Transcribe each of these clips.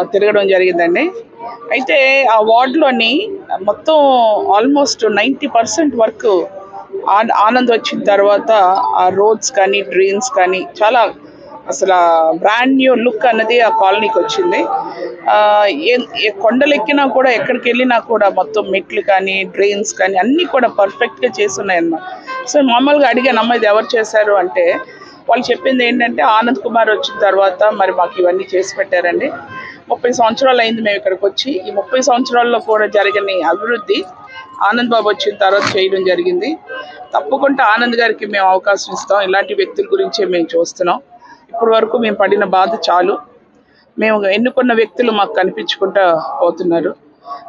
తిరగడం జరిగిందండి. అయితే ఆ వార్డులోని మొత్తం ఆల్మోస్ట్ నైంటీ పర్సెంట్ వరకు ఆనంద్ వచ్చిన తర్వాత ఆ రోడ్స్ కానీ డ్రైన్స్ కానీ చాలా అసలు బ్రాండ్ న్యూ లుక్ అన్నది ఆ కాలనీకి వచ్చింది. ఆ, ఏ- కొండలు ఎక్కినా కూడా ఎక్కడికి వెళ్ళినా కూడా మొత్తం మెట్లు కానీ డ్రైన్స్ కానీ అన్నీ కూడా పర్ఫెక్ట్గా చేస్తున్నాయి అన్నమాట సో మామూలుగా అడిగాను అమ్మ ఇది ఎవరు చేశారు? అంటే వాళ్ళు చెప్పింది ఏంటంటే ఆనంద్ కుమార్ వచ్చిన తర్వాత మరి మాకు ఇవన్నీ చేసి పెట్టారండి. ముప్పై సంవత్సరాలు అయింది మేము ఇక్కడికి వచ్చి. ఈ ముప్పై సంవత్సరాల్లో కూడా జరిగిన అభివృద్ధి ఆనంద్ బాబు వచ్చిన తర్వాత చేయడం జరిగింది. తప్పకుండా ఆనంద్ గారికి మేము అవకాశం ఇస్తాం. ఇలాంటి వ్యక్తుల గురించే మేము చూస్తున్నాం. ఇప్పటి వరకు మేము పడిన బాధ చాలు. మేము ఎన్నుకున్న వ్యక్తులు మాకు కనిపించుకుంటా పోతున్నారు.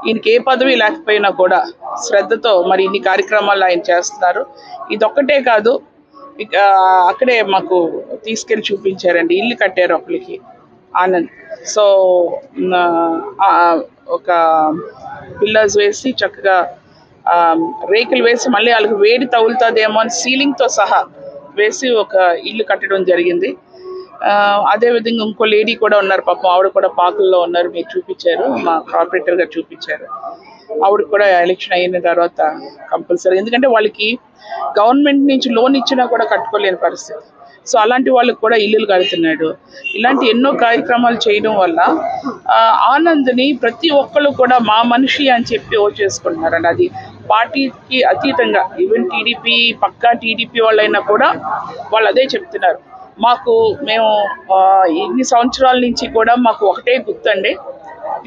ఈయనకి ఏ పదవి లేకపోయినా కూడా శ్రద్ధతో మరి ఇన్ని కార్యక్రమాలు ఆయన చేస్తున్నారు. ఇదొక్కటే కాదు ఇక అక్కడే మాకు తీసుకెళ్ళి చూపించారండి. ఇల్లు కట్టారు ఒకరికి ఆనంద్. సో ఒక పిల్లర్స్ వేసి చక్కగా రేకులు వేసి మళ్ళీ వాళ్ళకి వేడి తగులుతుందేమో అని సీలింగ్తో సహా వేసి ఒక ఇల్లు కట్టడం జరిగింది. అదేవిధంగా ఇంకో లేడీ కూడా ఉన్నారు పాపం. ఆవిడ కూడా పాకుల్లో ఉన్నారు. మీరు చూపించారు. మా కార్పొరేటర్ గారు చూపించారు. ఆవిడ కూడా ఎలక్షన్ అయిన తర్వాత కంపల్సరీ. ఎందుకంటే వాళ్ళకి గవర్నమెంట్ నుంచి లోన్ ఇచ్చినా కూడా కట్టుకోలేని పరిస్థితి. సో అలాంటి వాళ్ళకి కూడా ఇల్లులు కడుతున్నాడు. ఇలాంటి ఎన్నో కార్యక్రమాలు చేయడం వల్ల ఆనంద్ని ప్రతి ఒక్కళ్ళు కూడా మా మనిషి అని చెప్పి ఓ చేసుకుంటున్నారండి. అది పార్టీకి అతీతంగా ఈవెన్ టీడీపీ పక్కా టీడీపీ వాళ్ళైనా కూడా వాళ్ళు అదే చెప్తున్నారు. మాకు మేము ఇన్ని సంవత్సరాల నుంచి కూడా మాకు ఒకటే గుర్తండి.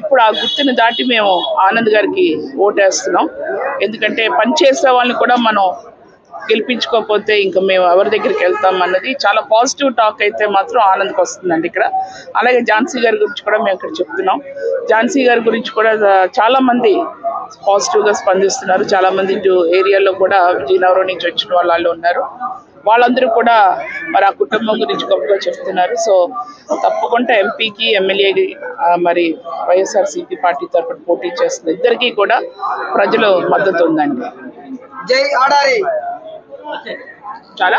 ఇప్పుడు ఆ గుర్తుని దాటి మేము ఆనంద్ గారికి ఓటేస్తున్నాం. ఎందుకంటే పనిచేసే వాళ్ళని కూడా మనం గెలిపించుకోకపోతే ఇంకా మేము ఎవరి దగ్గరికి వెళ్తాం అన్నది చాలా పాజిటివ్ టాక్ అయితే మాత్రం ఆనంద్కి వస్తుందండి ఇక్కడ. అలాగే ఝాన్సీ గారి గురించి కూడా మేము ఇక్కడ చెప్తున్నాం. ఝాన్సీ గారి గురించి కూడా చాలా మంది పాజిటివ్గా స్పందిస్తున్నారు. చాలా మంది ఇటు ఏరియాలో కూడా విజయనగరం నుంచి వచ్చిన వాళ్ళు ఉన్నారు. వాళ్ళందరూ కూడా మరి ఆ కుటుంబం గురించి గొప్పగా చెప్తున్నారు. సో తప్పకుండా ఎంపీకి ఎమ్మెల్యేకి మరి వైఎస్ఆర్సీపీ పార్టీ తరఫున పోటీ చేస్తున్న ఇద్దరికీ కూడా ప్రజలు మద్దతు ఉందండి. జై ఆడారి! చాలా